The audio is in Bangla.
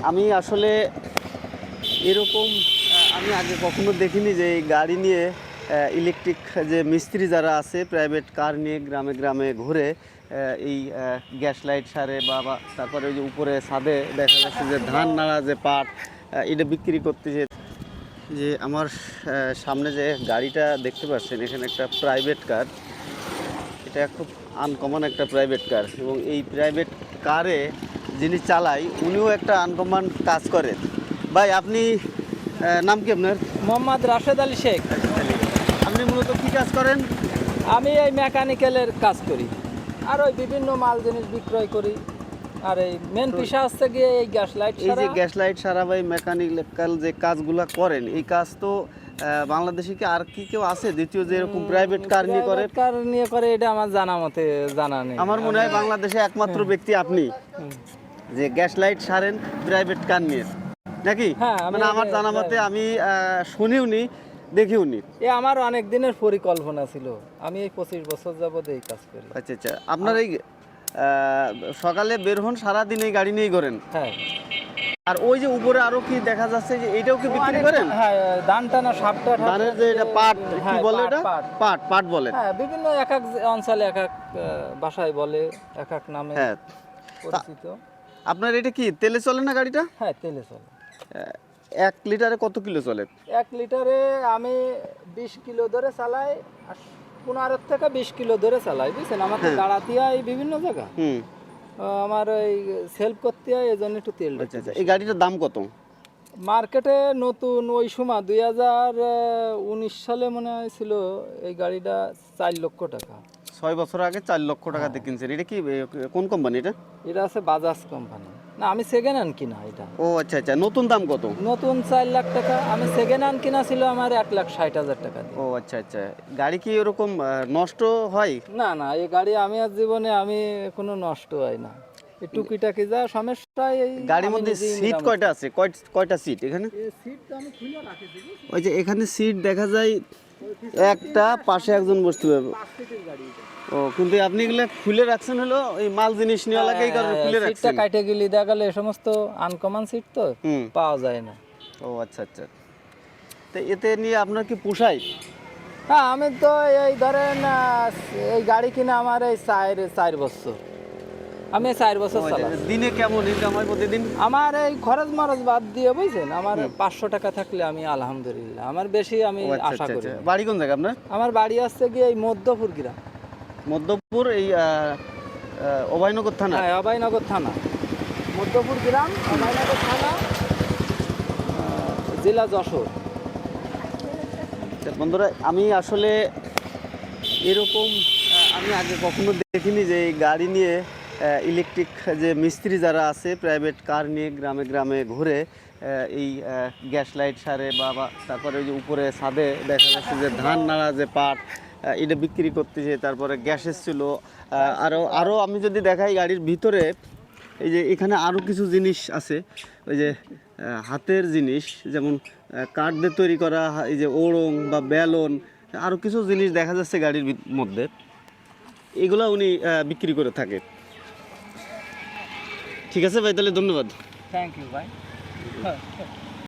আমি আসলে এরকম আমি আগে কখনো দেখিনি যে এই গাড়ি নিয়ে ইলেকট্রিক যে মিস্ত্রি যারা আছে প্রাইভেট কার নিয়ে গ্রামে গ্রামে ঘুরে এই গ্যাস লাইট সারে বা তারপরে ওই যে উপরে ছাদে দেখা যাচ্ছে যে ধান নাড়া যে পাট এটা বিক্রি করতেছে যে আমার সামনে যে গাড়িটা দেখতে পাচ্ছেন, এখানে একটা প্রাইভেট কার এটা খুব আনকমন একটা প্রাইভেট কার এবং এই প্রাইভেট কারে যিনি চালাই উনিও একটা আনকমন কাজ করেন। ভাই আপনি নাম কি আপনার? মোহাম্মদ রাশেদ আলী শেখ। আপনি মূলত কি কাজ করেন? আমি এই মেকানিক্যালের কাজ করি। আর ওই বিভিন্ন মাল জিনিস বিক্রয় করি। আর এই মেন পেশা হচ্ছে গিয়ে এই গ্যাস লাইট এই যে গ্যাস লাইট সারা ভাই মেকানিক্যাল যে কাজগুলা করেন এই কাজ তো বাংলাদেশে কি আর কি কেউ আছে? দ্বিতীয় যে এরকম প্রাইভেট কার নিয়ে করে? কার নিয়ে করে এটা আমার জানা মতে জানা নেই। আমার মনে হয় বাংলাদেশে একমাত্র ব্যক্তি আপনি। যে গ্যাস লাইট সারেন প্রাইভেট কার নিয়ে। নাকি? হ্যাঁ, মানে আমার জানা মতে আমি আহ, শুনিও নি দেখিও নি। এ আমার অনেক দিনের পরিকল্পনা ছিল। আমি এই পঁচিশ বছর যাবত এই কাজ করি। আচ্ছা আচ্ছা। আপনার এই সকালে বের হন সারাদিন এই গাড়ি নিয়েই করেন হ্যাঁ। আর ওই যে উপরে আরও কি দেখা যাচ্ছে যে এইটাও কি বিক্রি করেন? হ্যাঁ ধান টানা সাপটা ধানের যে এটা পাট কি হ্যাঁ, বলে এটা? পাট। পাট বলে। হ্যাঁ বিভিন্ন এক এক অঞ্চলে এক এক ভাষায় বলে এক এক নামে হ্যাঁ। পরিচিত। আপনার এটা কি তেলে চলে না গাড়িটা? হ্যাঁ তেলে চলে। এক লিটারে কত কিলো চলে? এক লিটারে আমি বিশ কিলো ধরে চালাই আর পনেরো থেকে বিশ কিলো ধরে চালাই বুঝছেন? আমার তো হ্যাঁ। দাঁড়াতে হয় বিভিন্ন জায়গা। হুম। আমার ওই সেলফ করতে হয় এই জন্য একটু তেল আচ্ছা আচ্ছা। এই গাড়িটার দাম কত? মার্কেটে নতুন ওই সময় দুই হাজার উনিশ সালে মনে হয় ছিল এই গাড়িটা চার লক্ষ টাকা। ছয় বছর আগে চার লক্ষ টাকাতে কিনছেন। এটা কি কোন কোম্পানি এটা? এটা আছে বাজাজ কোম্পানি না আমি সেকেন্ড হ্যান্ড কিনা এটা। ও আচ্ছা আচ্ছা। নতুন দাম কত? নতুন চার লাখ টাকা। আমি সেকেন্ড হ্যান্ড কিনা ছিল আমার এক লাখ ষাট হাজার টাকা ও আচ্ছা আচ্ছা। গাড়ি কি এরকম নষ্ট হয়? না না এই গাড়ি আমি আর জীবনে আমি কোনো নষ্ট হয় না। টুকিটাকি যা সমস্যা এই গাড়ির মধ্যে সিট কয়টা আছে? কয়- কয়টা সিট এখানে? আমি খুলে রাখেছি ওই যে এখানে সিট দেখা যায় একটা পাশে একজন বসতে পারবে পাঁচ সিটের গাড়ি এটা। ও কিন্তু আপনি এগুলো খুলে রাখছেন হলো এই মাল জিনিস নিয়ে লাগে এই কারণে খুলে হ্যাঁ, সিটটা কাটে গেলে দেখা গেলে এ সমস্ত আনকমন সিট তো পাওয়া যায় না। ও আচ্ছা আচ্ছা। তো এতে নিয়ে আপনার কি পোষায়? হ্যাঁ আমি তো এই ধরেন এই গাড়ি কিনা আমার এই চার চার বছর। আমি চার বছর চালাই দিনে কেমন ইনকাম হয় প্রতিদিন আমার এই খরচ মরচ বাদ দিয়ে বুঝছেন? আমার পাঁচশো টাকা থাকলে আমি আলহামদুলিল্লাহ। আমার বেশি আমি আচ্ছা আশা আচ্ছা করি আচ্ছা। বাড়ি কোন জায়গা আপনার? আমার বাড়ি আসছে গিয়ে এই মধ্যপুর গ্রাম। মধ্যপুর এই অভয়নগর থানা? হ্যাঁ অভয়নগর থানা। মধ্যপুর গ্রাম অভয়নগর থানা জেলা যশোর। বন্ধুরা আমি আসলে এরকম আমি আগে কখনো দেখিনি যে এই গাড়ি নিয়ে ইলেকট্রিক যে মিস্ত্রি যারা আছে প্রাইভেট কার নিয়ে গ্রামে গ্রামে ঘুরে এই গ্যাস লাইট সারে বা তারপরে ওই যে উপরে ছাদে দেখা যাচ্ছে যে ধান নাড়া যে পাট এটা বিক্রি করতেছে তারপরে গ্যাস এসছিল আরও আরও আমি যদি দেখাই গাড়ির ভিতরে, এই যে এখানে আরও কিছু জিনিস আছে। ওই যে হাতের জিনিস, যেমন কাঠ দিয়ে তৈরি করা, এই যে ওড়ং বা বেলন আরও কিছু জিনিস দেখা যাচ্ছে গাড়ির মধ্যে। এগুলো উনি বিক্রি করে থাকে। ঠিক আছে ভাই, তাহলে ধন্যবাদ। থ্যাংক ইউ ভাই।